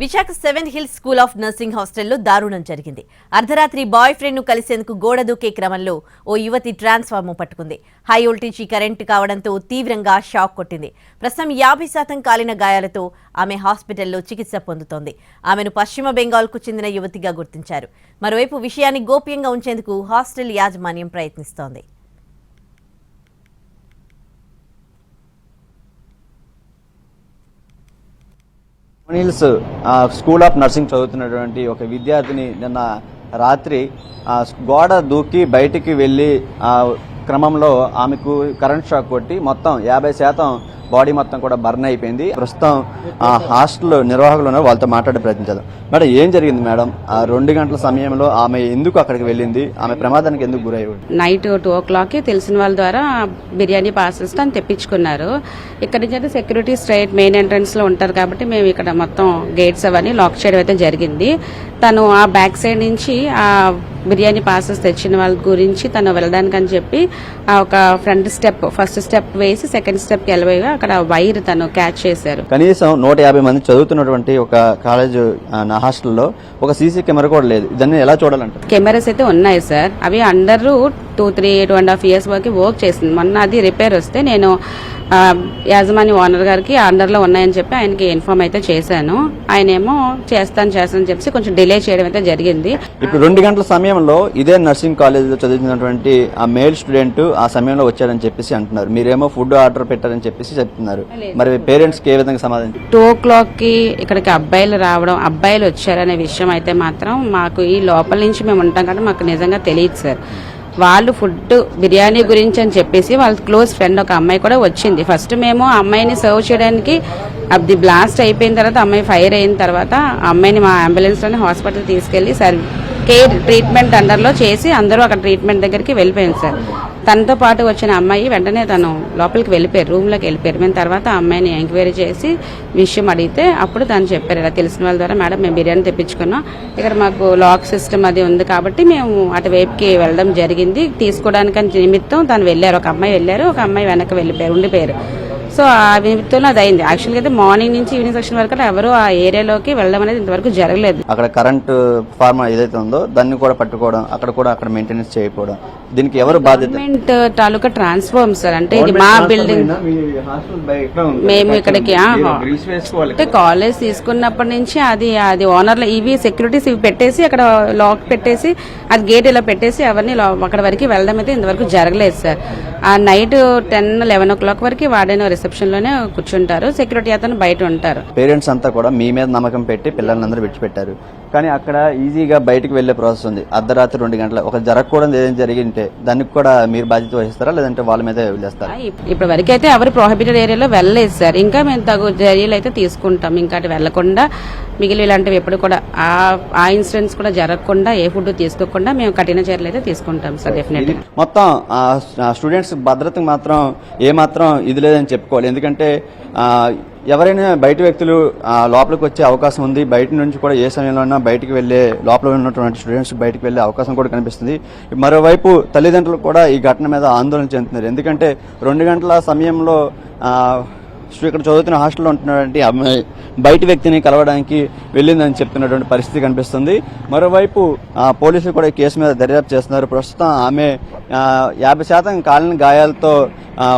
Visakha seven hills school of nursing హాస్టల్లో దారుణం జరిగింది. అర్ధరాత్రి బాయ్ ఫ్రెండ్ను కలిసేందుకు గోడ దూకే క్రమంలో ఓ యువతి ట్రాన్స్ఫార్మర్ పట్టుకుంది. హై వోల్టేజీ కరెంటు కావడంతో తీవ్రంగా షాక్ కొట్టింది. ప్రస్తుతం యాభై శాతం కాలిన గాయాలతో ఆమె హాస్పిటల్లో చికిత్స పొందుతోంది. ఆమెను పశ్చిమ బెంగాల్కు చెందిన యువతిగా గుర్తించారు. మరోవైపు విషయాన్ని గోప్యంగా ఉంచేందుకు హాస్టల్ యాజమాన్యం ప్రయత్నిస్తోంది. నీల్స్ స్కూల్ ఆఫ్ నర్సింగ్ చదువుతున్నటువంటి ఒక విద్యార్థిని నిన్న రాత్రి గోడ దూకి బయటికి వెళ్ళి ఆ క్రమంలో ఆమెకు కరెంట్ షాక్ కొట్టి మొత్తం యాభై శాతం బాడీ మొత్తం కూడా బర్న్ అయిపోయింది. ప్రస్తుతం ఆ హాస్టల్ నిర్వాహకులు ఉన్నారు వాళ్ళతో మాట్లాడే ప్రయత్నించారు మేడం ఏం జరిగింది మేడం? ఆ రెండు గంటల సమయంలో ఆమె ఎందుకు అక్కడికి వెళ్ళింది? ఆమె ప్రమాదానికి ఎందుకు గురయ్యాడు నైట్ టూ ఓ క్లాక్కి తెలిసిన వాళ్ళ ద్వారా బిర్యానీ పార్సల్స్ అని తెప్పించుకున్నారు. ఇక్కడ నుంచి అయితే సెక్యూరిటీ స్ట్రైట్ మెయిన్ ఎంట్రన్స్లో ఉంటారు కాబట్టి మేము ఇక్కడ మొత్తం గేట్స్ అవన్నీ లాక్ చేయడం అయితే జరిగింది. తను ఆ బ్యాక్ సైడ్ నుంచి ఆ బిర్యానీ పార్సల్స్ తెచ్చిన వాళ్ళ గురించి తను వెళ్ళడానికి అని చెప్పి ఆ ఒక ఫ్రంట్ స్టెప్ ఫస్ట్ స్టెప్ వేసి సెకండ్ స్టెప్ వెళ్ళబోయగా అక్కడ వైర్ తను క్యాచ్ చేశారు. కనీసం నూట యాభై మంది చదువుతున్నటువంటి ఒక కాలేజ్ హాస్టల్లో ఒక సీసీ కెమెరా కూడా లేదు. దాన్ని ఎలా చూడాలంటారు? కెమెరాస్ అయితే ఉన్నాయి సార్. అవి under two three two and half years వరకు వర్క్ చేసింది మొన్న అది రిపేర్ వస్తే నేను యాజమాని ఓనర్ గారికి అండర్లో ఉన్నాయని చెప్పి ఆయనకి ఇన్ఫార్మ్ అయితే చేశాను. ఆయన ఏమో చేస్తాను చేస్తాను చెప్పి కొంచెం డిలే చేయడం అయితే జరిగింది. ఇప్పుడు రెండు గంటల సమయంలో ఇదే నర్సింగ్ కాలేజీలో చదువుతున్నటువంటి ఆ మేల్ స్టూడెంట్ ఆ సమయంలో వచ్చారని చెప్పేసి అంటున్నారు. మీరేమో ఫుడ్ ఆర్డర్ పెట్టారని చెప్పేసి చెప్తున్నారు. మరి పేరెంట్స్కి ఏ విధంగా సమాధానం టూ ఓ క్లాక్కి ఇక్కడికి అబ్బాయిలు రావడం అబ్బాయిలు వచ్చారనే విషయం అయితే మాత్రం మాకు ఈ లోపల నుంచి మేము ఉంటాం కాబట్టి మాకు నిజంగా తెలియదు సార్. వాళ్ళు ఫుడ్ బిర్యానీ గురించి అని చెప్పేసి వాళ్ళ క్లోజ్ ఫ్రెండ్ ఒక అమ్మాయి కూడా వచ్చింది. ఫస్ట్ మేము ఆ అమ్మాయిని సర్వ్ చేయడానికి అది బ్లాస్ట్ అయిపోయిన తర్వాత అమ్మాయి ఫైర్ అయిన తర్వాత ఆ అమ్మాయిని మా అంబులెన్స్లోనే హాస్పిటల్ తీసుకెళ్ళి సర్ కేర్ ట్రీట్మెంట్ అండర్లో చేసి అందరూ అక్కడ ట్రీట్మెంట్ దగ్గరికి వెళ్ళిపోయింది సార్. తనతో పాటు వచ్చిన అమ్మాయి వెంటనే తను లోపలికి వెళ్ళిపోయారు రూమ్లోకి వెళ్ళిపోయారు. మేము తర్వాత ఆ అమ్మాయిని ఎంక్వైరీ చేసి విషయం అడిగితే అప్పుడు తను చెప్పారు ఇలా తెలిసిన వాళ్ళ ద్వారా మేడం మేము బిర్యానీ తెప్పించుకున్నాం. ఇక్కడ మాకు లాక్ సిస్టమ్ అది ఉంది కాబట్టి మేము అటువైపుకి వెళ్ళడం జరిగింది. తీసుకోవడానికి నిమిత్తం తను వెళ్ళారు ఒక అమ్మాయి వెళ్ళారు ఒక అమ్మాయి వెనక్కి వెళ్ళిపోయారు ఉండిపోయారు. సో ఆ నిమిత్తంలో అది అయింది. యాక్చువల్గా అయితే మార్నింగ్ నుంచి ఈవినింగ్ సెక్షన్ వరకు అలా ఎవరు ఆ ఏరియాలోకి వెళ్ళడం అనేది ఇంతవరకు జరగలేదు. అక్కడ కరెంట్ ఫార్మ్ ఏదైతే ఉందో దాన్ని కూడా పట్టుకోవడం అక్కడ కూడా అక్కడ మెయింటెనెన్స్ చేయకపోవడం దీనికి ఎవరు బాధ్యత? గవర్నమెంట్ తాలూకా ట్రాన్స్ఫార్మ్ సార్ అంటే ఇది మా బిల్డింగ్ మేము ఇక్కడికి ఆ, అంటే కాలేజ్ తీసుకున్నప్పటి నుంచి అది అది ఓనర్లు ఇవి సెక్యూరిటీస్ ఇవి పెట్టేసి అక్కడ లాక్ పెట్టేసి అది గేట్ ఇలా పెట్టేసి అవన్నీ అక్కడ వరకు వెళ్ళడం అయితే ఇంతవరకు జరగలేదు సార్ ఆ night ten eleven o'clock వరకు వాడిన రిసెప్షన్లోనే కూర్చుంటారు. సెక్యూరిటీ అతను బయట ఉంటారు. పేరెంట్స్ అంతా కూడా మీ మీద నమ్మకం పెట్టి పిల్లలందరూ విడిచిపెట్టారు. కానీ అక్కడ ఈజీగా బయటకు వెళ్ళే ప్రాసెస్ ఉంది. అర్ధరాత్రి రెండు గంటల ఒక జరగకూడదు ఏదైనా జరిగింటే దానికి కూడా మీరు బాధ్యత వహిస్తారా? లేదంటే వాళ్ళ మీదే వదిలేస్తారా? ఇప్పటి వరకు అయితే ఎవరు ప్రొహిబిటెడ్ ఏరియాలో వెళ్ళలేదు సార్ ఇంకా మేము తగు చర్యలు అయితే తీసుకుంటాం. ఇంకా అటు వెళ్ళకుండా మిగిలిన ఇలాంటివి ఎప్పుడు కూడా ఆ ఆ ఇన్సిడెంట్స్ కూడా జరగకుండా ఏ ఫుడ్ తీసుకోకుండా మేము కఠిన చర్యలు అయితే తీసుకుంటాం సార్ డెఫినెట్ మొత్తం స్టూడెంట్స్ భద్రతకు మాత్రం ఏ మాత్రం ఇది లేదని చెప్పుకోవాలి. ఎందుకంటే ఎవరైనా బయట వ్యక్తులు లోపలికి వచ్చే అవకాశం ఉంది. బయట నుంచి కూడా ఏ సమయంలో బయటికి వెళ్ళే లోపల ఉన్నటువంటి స్టూడెంట్స్ బయటికి వెళ్ళే అవకాశం కూడా కనిపిస్తుంది. మరోవైపు తల్లిదండ్రులు కూడా ఈ ఘటన మీద ఆందోళన చెందుతున్నారు. ఎందుకంటే రెండు గంటల సమయంలో సో ఇక్కడ చదువుతున్న హాస్టల్లో ఉంటున్నటువంటి అమ్మాయి బయట వ్యక్తిని కలవడానికి వెళ్ళిందని చెప్తున్నటువంటి పరిస్థితి కనిపిస్తుంది. మరోవైపు పోలీసులు కూడా ఈ కేసు మీద దర్యాప్తు చేస్తున్నారు. ప్రస్తుతం ఆమె యాభై శాతం కాలిన గాయాలతో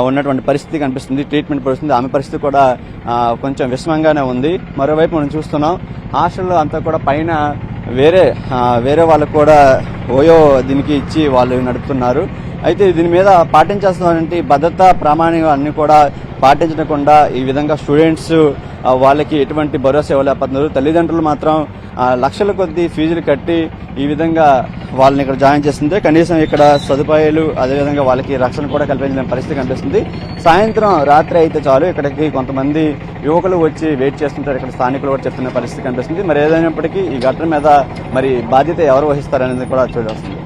ఉన్నటువంటి పరిస్థితి కనిపిస్తుంది. ట్రీట్మెంట్ పడుతుంది ఆమె పరిస్థితి కూడా కొంచెం విషమంగానే ఉంది. మరోవైపు మనం చూస్తున్నాం హాస్టల్లో అంతా కూడా పైన వేరే వేరే వాళ్ళకు కూడా ఓయో దీనికి ఇచ్చి వాళ్ళు నడుపుతున్నారు. అయితే దీని మీద పాటించాల్సినటువంటి భద్రతా ప్రామాణిక అన్ని కూడా పాటించకుండా ఈ విధంగా స్టూడెంట్స్ వాళ్ళకి ఎటువంటి భరోసా ఇవ్వలేకపోతున్నారు. తల్లిదండ్రులు మాత్రం లక్షల కొద్దీ ఫీజులు కట్టి ఈ విధంగా వాళ్ళని ఇక్కడ జాయిన్ చేస్తుంటే కనీసం ఇక్కడ సదుపాయాలు అదేవిధంగా వాళ్ళకి రక్షణ కూడా కల్పించిన పరిస్థితి కనిపిస్తుంది. సాయంత్రం రాత్రి అయితే చాలు. ఇక్కడికి కొంతమంది యువకులు వచ్చి వెయిట్ చేస్తుంటారు. ఇక్కడ స్థానికులు కూడా చెప్తున్న పరిస్థితి కనిపిస్తుంది. మరి ఏదైనప్పటికీ ఈ ఘటన మీద మరి బాధ్యత ఎవరు వహిస్తారనేది కూడా చూడాల్సింది.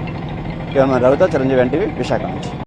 కేవలం రావుతో చిరంజీవి ఎన్టీవీ విశాఖ నుంచి.